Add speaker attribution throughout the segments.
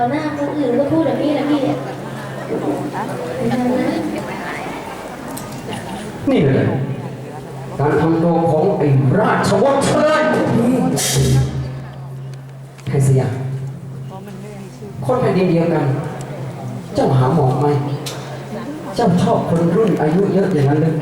Speaker 1: ต่อหน้าคนอื่นก็พูดแบบนี้นะพี่เนี่ยไม่ทำนะ
Speaker 2: นี่เลยการทำตัวของไอ้ราชวัชเลยไทยสยามคนแผ่นดินเดียวกัน เจ้าหาหมอไหม เจ้าชอบคนรุ่นอายุเยอะอย่างนั้นเลย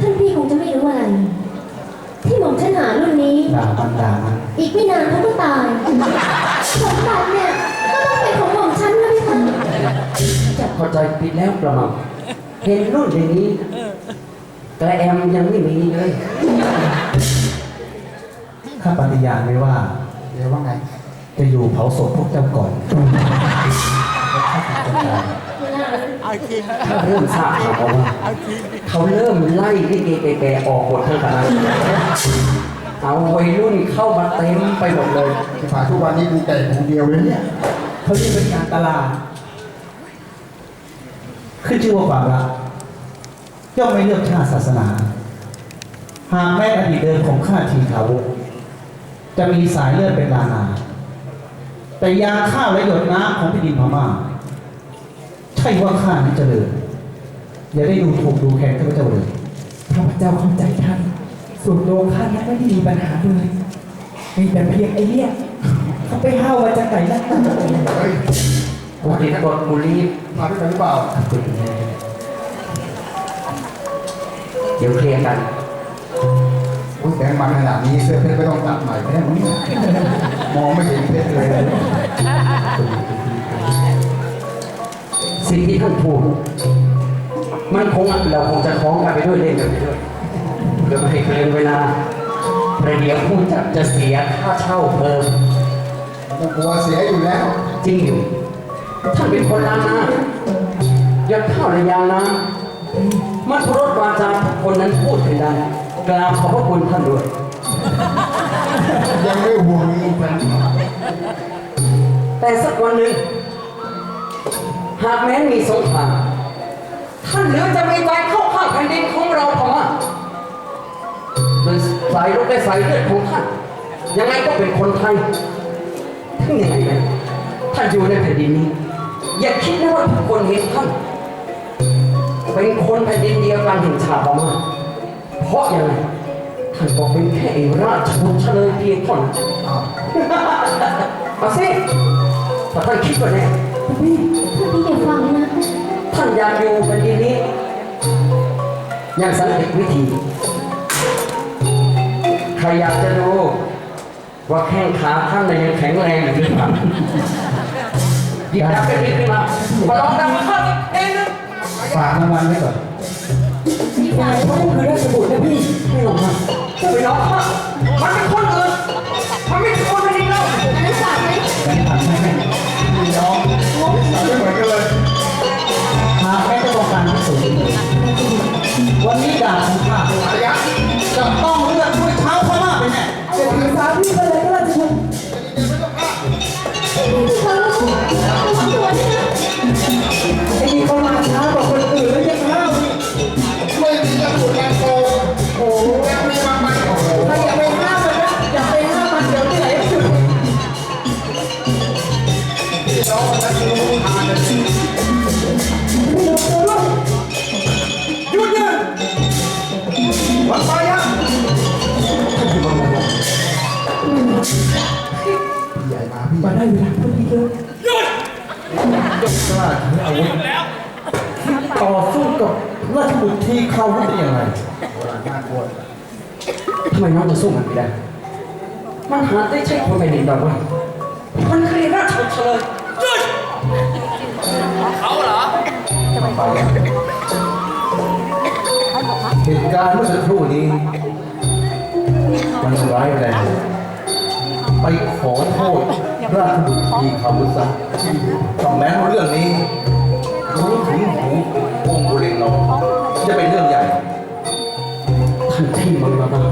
Speaker 1: ท่านพี่คงจะไม่รู้อะไร ที่หม่อมฉันหารุ่นนี้
Speaker 2: ด่ามันด่ามัน
Speaker 1: อีกไม่นานเขาก็ตาย สมบัติเนี่ยก็ต้องเป็นของหม่อมฉันนะพี่คะ
Speaker 2: จะเข้าใจผิดแล้วประมาณเห็นรุ่นอย่างนี้แต่แอมยังไม่มีเลย
Speaker 3: ข้าปฏิญาณไว้ว่า
Speaker 4: เดี๋ยวว่าไง
Speaker 3: จะอยู่เผาศพพวกเจ้าก่อนแล้วข้าจะตาย
Speaker 1: เวลา
Speaker 2: ถ้าเริ่มทราบข่าวมาว่าเขาเริ่มไล่ที่เกแก่ๆออกหมดทั้งคณะ เอาวัยรุ่นเข้ามาเต็มไปหมดเลย
Speaker 4: ที่ผ่านทุกวันนี้กูแก่คนเดียวเลยเนี่ย
Speaker 3: เขาเรียกเป็นการตลาด ขึ้นชื่อว่าความรักย่อมไม่เลือกชาติศาสนา หากแม้อดีตเดิมของข้าทีขาวกจะมีสายเลือดเป็นลานา แต่ยาข้าวและหยดน้ำของแผ่นดินพม่าใช่ว่าข้านั้นเจริญอย่าได้ดูถูกดูแคลนข้าพเจ้าเลย
Speaker 5: ข้าพเจ้าเข้าใจท่าน ส่วนตัวข้านั้นไม่ได้มีปัญหาเลยมีแต่เพียงไอ้เนี่ยเขาไปห้าวมาจากไหนนักหนา
Speaker 4: เฮ้ย
Speaker 2: บุรีกดบุรี
Speaker 4: มาด้วยกันหรือเปล่า
Speaker 2: เดี๋ยวเคลียร์กัน
Speaker 4: โอ้ยแต่งมาขนาดนี้เสื้อเพชรไม่ต้องตัดใหม่ไม่ได้มั้งเนี่ยมองไม่เห็นเพชรเลย
Speaker 2: สิ่งที่ท่านพูดมันคงเราคงจะคล้องกันไปด้วยเล่นกันไปด้วยเพื่อไม่ให้เกินเวลาประเดี๋ยวผู้จัดจะเสียค่าเช่าเพิ่ม
Speaker 4: กูกลัวเสียอยู่แล้ว
Speaker 2: จริงอยู่ท่านเป็นคนล้านนายัดข้าวในยางนะมันรดวาจาทุกคนนั้นพูดกันได้กราบขอบพระคุณท่านด้วย
Speaker 4: ยังไม่ห่วงมึงเป็น
Speaker 2: แต่สักวันหนึ่ง หากแม้นมีสงครามท่านเหลือจะมีใจเข้าข้างแผ่นดินของเราพม่าโดย สายรถและสายเลือดของท่านยังไงก็เป็นคนไทยทั้งยังไงนะท่านอยู่ในแผ่นดินนี้ อย่าคิดนะว่าทุกคนเห็นท่านเป็นคนแผ่นดินเดียวกันแห่งชาติพม่าเพราะยังไงท่านก็เป็นแค่ไอ้ราชบุตรเฉลยเพียงเท่านั้น
Speaker 4: อ้าว
Speaker 2: เอาสิถ้าท่านคิดว่าแน่
Speaker 1: พี่ท่านพี่อย่าฟังนะ
Speaker 2: ท่านอยากอยู่แผ่นดินนี้ยังสังเกตวิธี ใครอยากจะดูว่าแข้งขาท่านน่ะยังแข็งแรงอยู่หรือเปล่าหยิบดาบเป็นนี้ขึ้นมามาลองดังมาข้าสักเองนะ
Speaker 3: ฝากรางวัลไว้ก่อน
Speaker 1: พี่ฟัง
Speaker 5: เขาคือราชบุตรนะพี่
Speaker 2: ไม่หรอกนะจะไปน้องข้ามันเป็นคนอื่นมันไม่ใช่คนแผ่นดินเรา
Speaker 1: อันนั้นฝากไหม
Speaker 3: แบ่งปันให้แม่
Speaker 4: พี่น้องไม่เหมือนกันเลย
Speaker 3: หากแม่จะต้องการพิสูจน์วันนี้ดาบของข้า
Speaker 4: อายะ
Speaker 3: จะต้องเลือกด้วยเท้า เป็นแน่
Speaker 5: จะถือสาพี่ไปเลยก็ราชบุตร
Speaker 1: พี่ฟังระวังตัวด้วยนะ
Speaker 5: ไอ้นี่เขามาช้ากว่าคนอื่นแล้วยังห้าวอีก
Speaker 4: ไม่มีกระสุนแรงโตโอ้โหแรงมีบางมันโอ้โห
Speaker 5: ถ้าอย่าไปห้ามมันนะอย่าไปห้ามมันเดี๋ยวที่ไหนก็จุด
Speaker 4: พี่น้องมันจะรู้ทางกันสิ
Speaker 5: ไม่ลงตัวด้วย
Speaker 4: หยุดเนี่ยวันไป มาพี่
Speaker 5: มาได้เวลาพอดีเลย
Speaker 3: ยกกล้าถืออาวุธต่อสู้กับราชบุตรที่เขาได้ยังไง
Speaker 4: น่ากลัว
Speaker 2: ทำไมน้องจะสู้มันไม่ได้มันหาได้ใช่คนแผ่นดินเราไหมมันคือราชบุตรเฉลย
Speaker 3: เหตุการณ์เมื่อสักครู่นี้ มันร้ายแรงไปขอโทษ ราชบุตรทีเขาซะต้องแม้เรื่องนี้รู้ถึงหูวงบุเรงเราจะเป็นเรื่องใหญ่
Speaker 2: ท่านที่มังระนา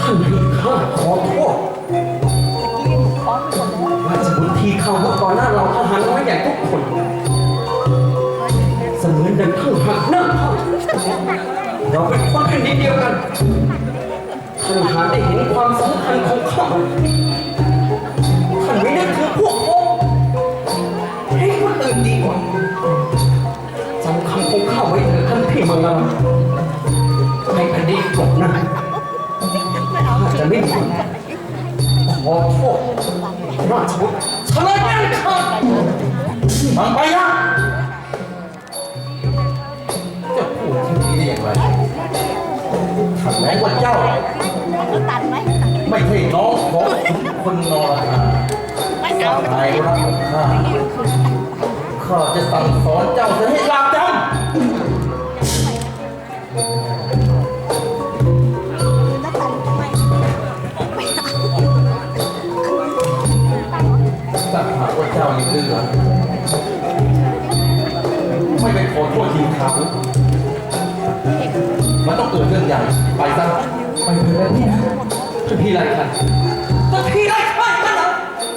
Speaker 2: ท่านให้ข้าขอโทษราชบุตรทีเขาว่าก่อนหน้าเราทหารน้อยใหญ่ทุกคน เสมือนดังข้างหักหน้าเขาเราเป็นคนแผ่นดินเดียวกัน ท่านหาได้เห็นความสำคัญของข้าท่านไม่นึกถึงพวกพ้องให้คนอื่นดีกว่าจำคำของข้าไว้เถอะท่านพี่มังกรให้แผ่นดินตกหน้าข้าจะไม่ผิดขอโทษราชบุตรเฉลยนั่นข้า
Speaker 4: มันไปนะ
Speaker 2: จะพูดเช่นนี้ได้อย่างไร
Speaker 4: แม้ว่าเจ้าไม่ใช่น้องของคนนรธาข้าในรักของข้าข้าจะสั่งสอนเจ้าจะให้ลาบจำ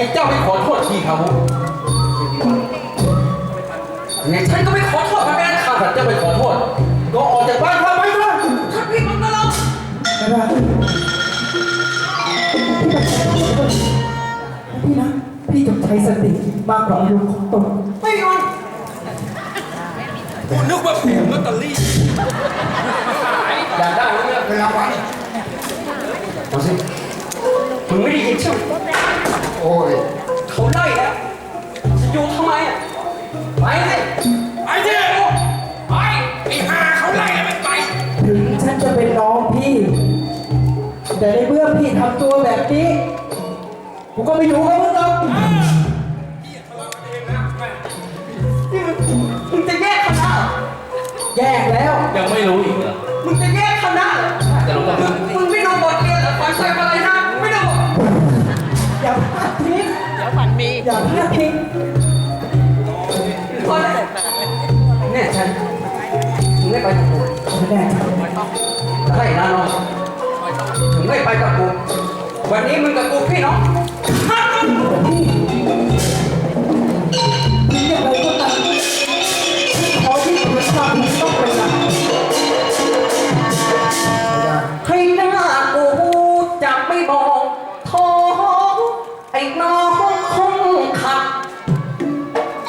Speaker 4: ให้
Speaker 5: เจ้า
Speaker 4: ไปขอโทษทีเขา
Speaker 2: ไงฉันก็ไม่ขอโทษมันแม่ขาด
Speaker 4: ถ้าเจ้าไปขอโทษ ก็ออกจากบ้านข้าไปซะ
Speaker 2: ท่านพี่มันก็แล้ว
Speaker 5: ไม่ได้พี่นะ พี่จงใช้สติมากกว่าอารมณ์ของตน
Speaker 2: ไม่ยอม
Speaker 6: กูนึกว่าแผงลอตเตอรี่
Speaker 2: อยากได้ไหมเนี่ย
Speaker 4: เวลาวัน
Speaker 2: เอาสิมึงไม่ได้ยินใช่ไหม ไม่อยู่
Speaker 5: กับมึงหรอก
Speaker 2: นี่มึงมึงจะแยกคณะเหรอ
Speaker 5: แยกแล้ว
Speaker 3: ยังไม่รู้อีกเหรอ
Speaker 2: มึงจะแยกคณะเหรอ
Speaker 3: จะรู้กับมึง
Speaker 2: มึงไม่ดูบทเรียนเหรอฝันใจอะไรนะไม่ดู
Speaker 5: อย่าพลาดทิ้งเดี๋ยวฝันมีอย่าพลาดทิ้ง
Speaker 2: พอแล้วแน่ฉันมึงไม่ไปกับกู
Speaker 5: ไม่แน่ใจ
Speaker 2: ใช่นะน้องถึงไม่ไปกับกูวันนี้มึงกับกูพี่น้อง ให้หน้ากูจะไม่บอกท้องไอ้น้องคงขัด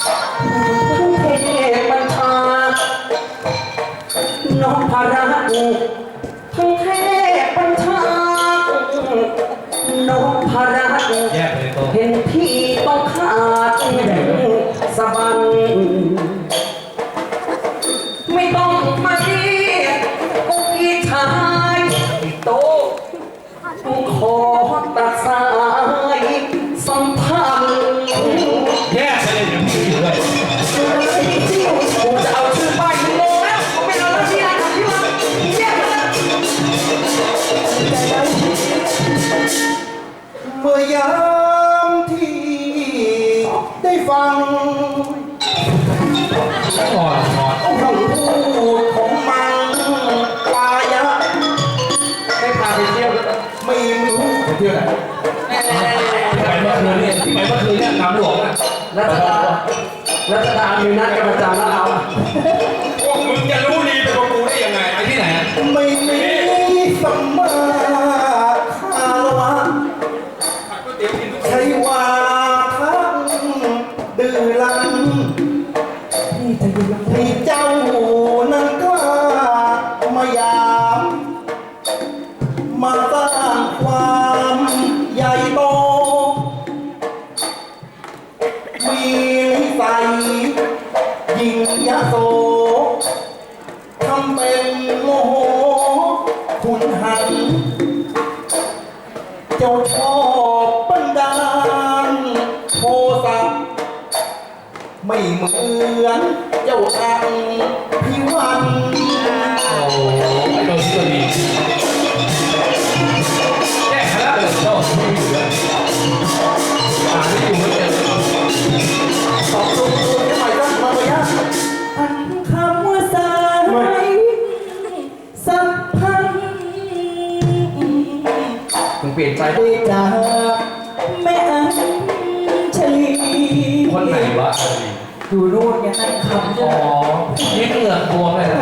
Speaker 2: ทั้งเทพบัญชาน้องพารากู
Speaker 4: ฟัง
Speaker 3: ก่อนก่อน
Speaker 4: คำพูดของมันวายะ
Speaker 2: ไม่พาไปเที่ยวแล้ว
Speaker 4: ไม่รู้ไปเที่ยวไหนที่
Speaker 3: ไปเมื่อคืนเนี่ยที่ไปเมื่อคืนเนี่ยน้ำหลวงอะ
Speaker 2: รัชดารัชดามีนัดกับอาจารย์แล้วเอา
Speaker 3: หัน
Speaker 6: เจ้า
Speaker 4: ชอบบันดาลโทสะไม่เหมือนเจ้าอัง
Speaker 3: อยู่นู่นไง
Speaker 5: นั่
Speaker 2: ง
Speaker 3: คำอ๋
Speaker 5: เนี่
Speaker 3: อยนี่เหงื่อกบวมเลยนะ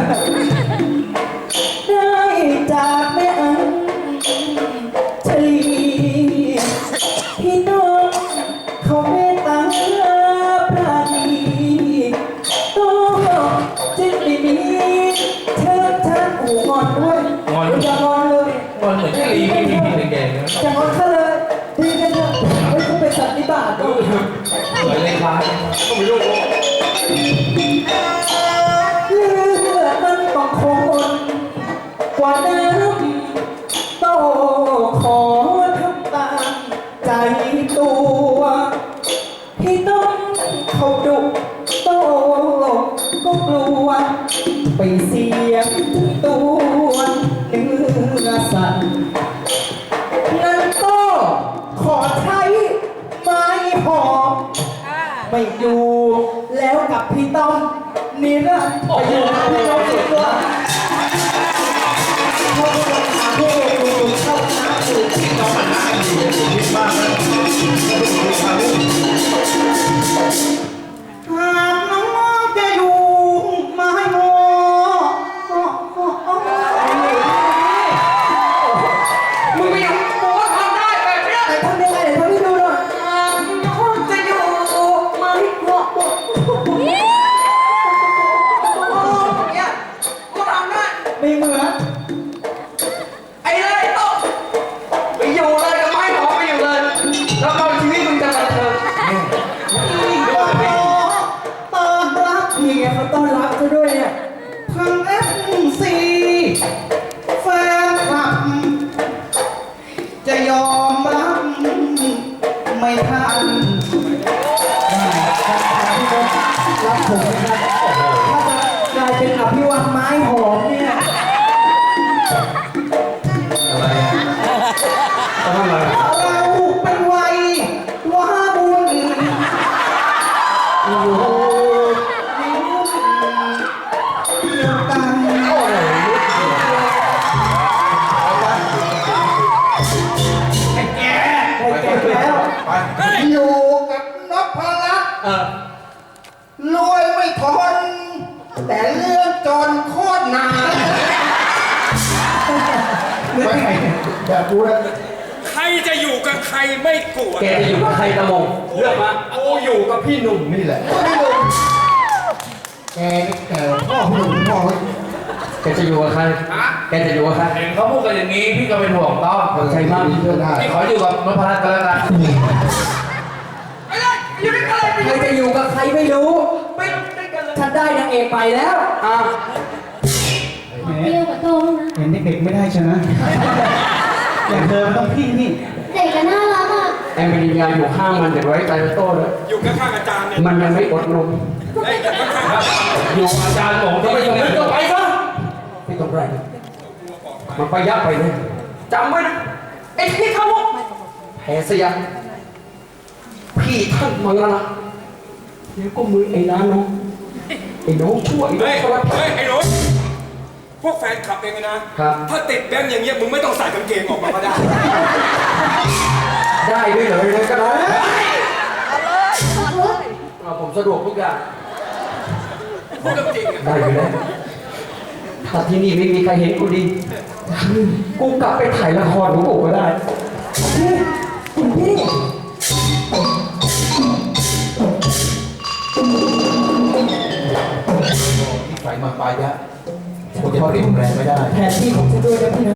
Speaker 5: ไม่
Speaker 6: ทันรับ
Speaker 5: ผมนะครับถ้าจะกลายเป็นอภิวังไม้หอมเนี่ย
Speaker 4: ไม่แบบกูนะ
Speaker 6: ใครจะอยู่กับใครไม่กลัว
Speaker 2: แกจะอยู่กับใครตะมงเลือกมา
Speaker 6: กูอยู่กับพี่หนุ่มนี่แหละ
Speaker 4: ไม่รู้แกนี่แกพ่อหนุ่มพ่อ
Speaker 2: แกจะอยู่กับใคร
Speaker 6: ฮะ
Speaker 2: แกจะอยู่กับใคร
Speaker 6: เห็นเขาพูดกันอย่างนี้พี่ก็เป็นห่วงต้อม
Speaker 2: ใช่มาก
Speaker 4: เพื่อนได้
Speaker 6: พี่ขออยู่กับนพรัตน์กันแล้วกัน
Speaker 2: ไปเลยอยู่ด้วยกันเลยไป
Speaker 5: ใครจะอยู่กับใครไม่รู้ไม่ฉันได้นางเอกไปแล้ว
Speaker 2: อะ
Speaker 3: แหม
Speaker 1: เดียวกับโตงนะ
Speaker 3: เห็นเด็กๆไม่ได้ใช่ไหมอย่างเธอมันต้องพี่นี่
Speaker 1: เด็กก็น่ารักอะ
Speaker 2: แอมเบริยาอยู่ข้างมันแต่ไว้ใจโต้เลย
Speaker 6: อยู่ข้างๆอาจารย์เนี่ย
Speaker 2: มันยังไม่อดนม
Speaker 6: ไอ้อยู่ข้างๆอาจารย์อยู่กับอาจารย์ผม
Speaker 2: ก็
Speaker 6: ที่
Speaker 2: ไม่
Speaker 6: ไม่
Speaker 2: ต้
Speaker 6: ต้
Speaker 2: อ
Speaker 6: องง
Speaker 2: ไป
Speaker 6: ไป
Speaker 2: ซะไม่ต้องไรมันไปยับไปเลยจำไว้นะไอ้ที่เขาบอกแพ้สยามพี่ท่านมังละแล้วก็มือไอ้น้าน้องไอ้น้องชั่วไอ้น้อ
Speaker 6: เฮ้
Speaker 2: ง
Speaker 6: ย
Speaker 2: สวัสดิ์
Speaker 6: เฮ้ยไอ้หนุ่ม พวกแฟนคลับเองนะ
Speaker 2: ครับ
Speaker 6: ถ้าติดแบงค์อย่างเงี้ยมึงไม่ต้องใส่กางเกงออกมาก็ได้
Speaker 2: ได้ด้วยเหรอยังไงก็ได้
Speaker 1: ขอโทษ
Speaker 2: เอาผมสะดวกทุกอย่าง
Speaker 6: พูดเรื่องจริงอะ
Speaker 2: ได้อยู่แล้วถ้าที่นี่ไม่มีใครเห็นกูดีกูกลับไปถ่ายละครของกูก็ได้
Speaker 5: พี่คุณพี่
Speaker 4: ใส่มาปลายะผม จะเปลี่ยนแปลงไม่ได้
Speaker 5: แผนที่ของฉันด้วยนะพี่นะ